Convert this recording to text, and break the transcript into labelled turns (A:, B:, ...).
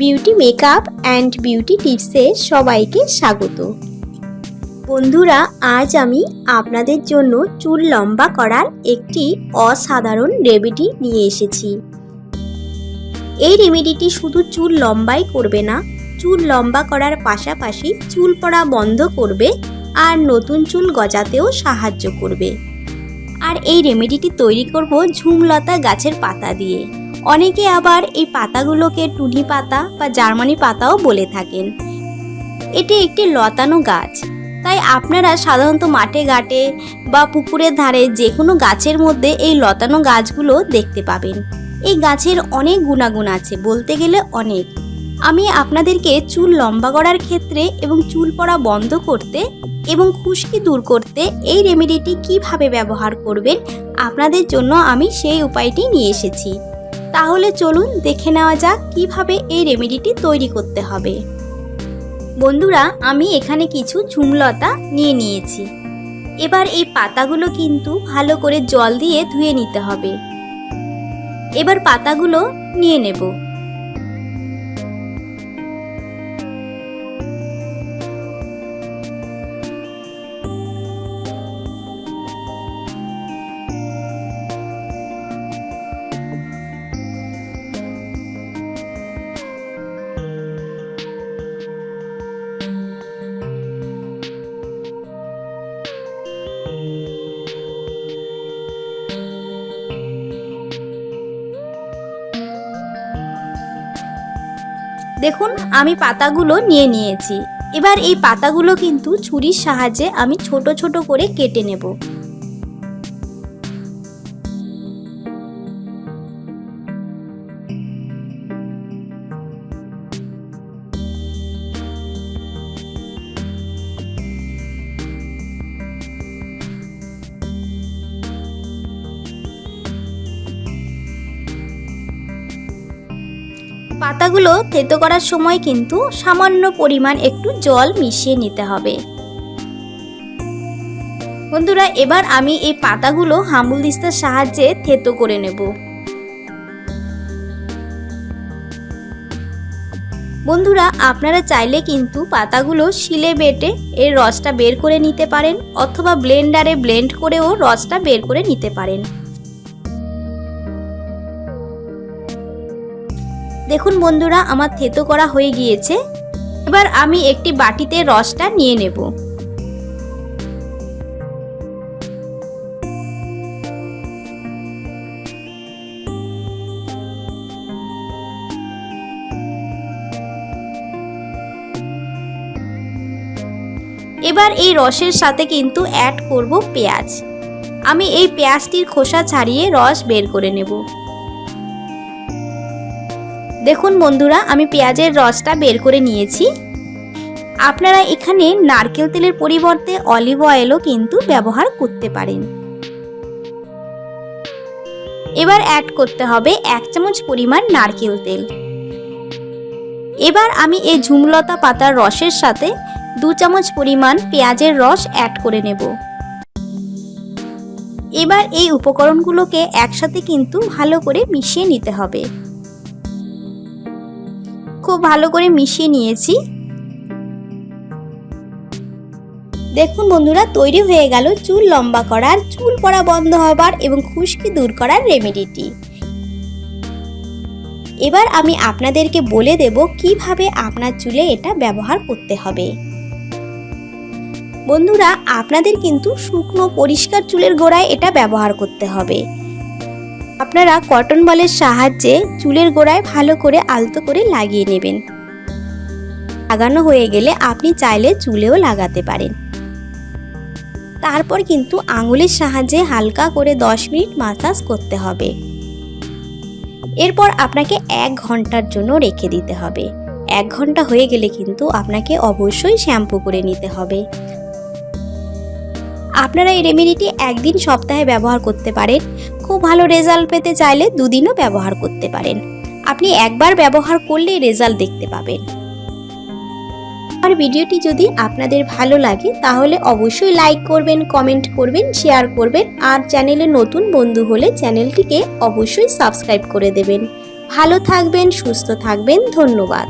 A: Beauty makeup and beauty টিপসে সবাইকে স্বাগত। বন্ধুরা, আজ আমি আপনাদের জন্য চুল লম্বা করার একটি অসাধারণ রেমেডি নিয়ে এসেছি। এই রেমেডিটি শুধু চুল লম্বাই করবে না, চুল লম্বা করার পাশাপাশি চুল পড়া বন্ধ করবে আর নতুন চুল গজাতেও সাহায্য করবে। আর এই রেমেডিটি তৈরি করব ঝুমলতা গাছের পাতা দিয়ে। অনেকে আবার এই পাতাগুলোকে টুনি পাতা বা জার্মানি পাতাও বলে থাকেন। এটি একটি লতানো গাছ। তাই আপনারা সাধারণত মাঠে, ঘাটে বা পুকুরের ধারে যে কোনো গাছের মধ্যে এই লতানো গাছগুলো দেখতে পাবেন। এই গাছের অনেক গুণাগুণ আছে, বলতে গেলে অনেক। আমি আপনাদেরকে চুল লম্বা করার ক্ষেত্রে এবং চুল পড়া বন্ধ করতে এবং খুশকি দূর করতে এই রেমেডিটি কীভাবে ব্যবহার করবেন, আপনাদের জন্য আমি সেই উপায়টি নিয়ে এসেছি। তাহলে চলুন দেখে নেওয়া যাক কীভাবে এই রেমেডিটি তৈরি করতে হবে। বন্ধুরা, আমি এখানে কিছু ঝুমলতা নিয়ে নিয়েছি। এবার এই পাতাগুলো কিন্তু ভালো করে জল দিয়ে ধুয়ে নিতে হবে। এবার পাতাগুলো নিয়ে নেব। দেখুন, আমি পাতাগুলো নিয়ে নিয়েছি। এবার এই পাতাগুলো কিন্তু ছুরির সাহায্যে আমি ছোট ছোট করে কেটে নেব। পাতাগুলো থেতো করার সময় কিন্তু সামান্য পরিমাণ একটু জল মিশিয়ে নিতে হবে। বন্ধুরা, এবার আমি এই পাতাগুলো হামুল দিস্তার সাহায্যে থেতো করে নেব। বন্ধুরা, আপনারা চাইলে কিন্তু পাতাগুলো শিলে বেটে এর রসটা বের করে নিতে পারেন, অথবা ব্লেন্ডারে ব্লেন্ড করেও রসটা বের করে নিতে পারেন। দেখুন বন্ধুরা, আমার থেতো করা হয়ে গিয়েছে। এবার আমি একটি বাটিতে রসটা নিয়ে নেব। এবার এই রসের সাথে কিন্তু অ্যাড করব পেঁয়াজ। আমি এই পেঁয়াজটির খোসা ছাড়িয়ে রস বের করে নেব। দেখুন বন্ধুরা, আমি পেঁয়াজের রসটা বের করে নিয়েছি। আপনারা এখানে নারকেল তেলের পরিবর্তে অলিভ অয়েলও কিন্তু ব্যবহার করতে পারেন। এবার অ্যাড করতে হবে এক চামচ পরিমাণ নারকেল তেল। এবার আমি এই ঝুমলতা পাতার রসের সাথে দু চামচ পরিমাণ পেঁয়াজের রস অ্যাড করে নেব। এবার এই উপকরণগুলোকে একসাথে কিন্তু ভালো করে মিশিয়ে নিতে হবে। খুব ভালো করে মিশিয়ে নিয়েছি। দেখুন বন্ধুরা, তৈরি হয়ে গেল চুল লম্বা করার, চুল পড়া বন্ধ হবার এবং খুশকি দূর করার রেমেডিটি। এবার আমি আপনাদেরকে বলে দেব কীভাবে আপনার চুলে এটা ব্যবহার করতে হবে। বন্ধুরা, আপনাদের কিন্তু শুকনো পরিষ্কার চুলের গোড়ায় এটা ব্যবহার করতে হবে। আপনারা কটন বলের সাহায্যে চুলের গোড়ায় ভালো করে আলতো করে লাগিয়ে নেবেন। লাগানো হয়ে গেলে আপনি চাইলে চুলেও লাগাতে পারেন। তারপর কিন্তু আঙুলের সাহায্যে হালকা করে 10 মিনিট মাসাজ করতে হবে। এরপর আপনাকে এক ঘণ্টার জন্য রেখে দিতে হবে। এক ঘণ্টা হয়ে গেলে কিন্তু আপনাকে অবশ্যই শ্যাম্পু করে নিতে হবে। আপনারা এই রেমেডিটি একদিন সপ্তাহে ব্যবহার করতে পারেন। খুব ভালো রেজাল্ট পেতে চাইলে দুদিনও ব্যবহার করতে পারেন। আপনি একবার ব্যবহার করলে রেজাল্ট দেখতে পাবেন। আমার ভিডিওটি যদি আপনাদের ভালো লাগে, তাহলে অবশ্যই লাইক করবেন, কমেন্ট করবেন, শেয়ার করবেন, আর চ্যানেলে নতুন বন্ধু হলে চ্যানেলটিকে অবশ্যই সাবস্ক্রাইব করে দেবেন। ভালো থাকবেন, সুস্থ থাকবেন, ধন্যবাদ।